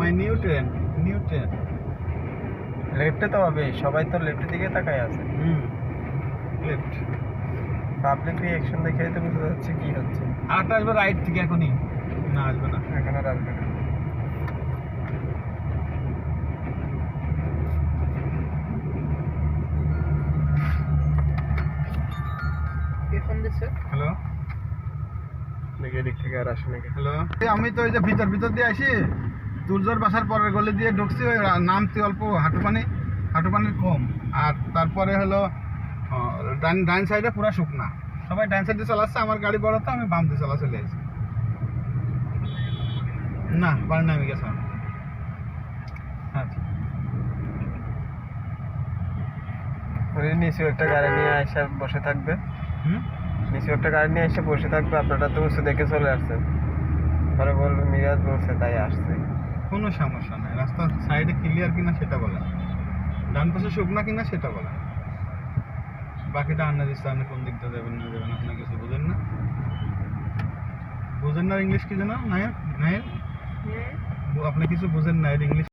My new train new train লেফটে তো হবে সবাই তো লেফটের দিকে তাকায় আছে। হুম লেফট পাবলিক রিয়াকশন দেখে তো বুঝতে যাচ্ছে কি হচ্ছে। আরেকটা আসবে রাইট থেকে এখনই। না আসবে না। এখন আর আসবে না। হ্যালো দেখি এদিক থেকে আর আসে নাকি। হ্যালো? আমি তো ওই যে ভিতর ভিতর দিয়ে আসি। তুলজোর বাসার পরের গলি দিয়ে ঢুকছি ওই নামতে অল্প হাঁটু পানি হাঁটু পানির কম। আর তারপরে হলো ডান ডান সাইডে পুরো শুকনা। সবাই ডান সাইডে চালাচ্ছে আমার গাড়ি বড় তো আমি বাম দিয়ে চালা চলে আসি। না বাড়ি নামে গেছে আচ্ছা নিচু একটা গাড়ি নিয়ে এসে বসে থাকবে। হুম? নিচু একটা গাড়ি নিয়ে এসে বসে থাকবে আপনারা তো উঁচু দেখে চলে আসছেন। পরে বলবে মিরাজ বলছে তাই আসছে। কোনো সমস্যা নাই। রাস্তার সাইডে ক্লিয়ার কিনা সেটা বলা। ডান পাশে শুকনা কিনা সেটা বলে। বাকিটা আন্না দিচ্ছে আপনি কোন দিকটা যাবেন না যাবেন আপনি কিছু বুঝেন না। বুঝেন না ইংলিশ কি জানো নায়ক নায়ক হ্যাঁ আপনি কিছু বুঝেন না এর ইংলিশ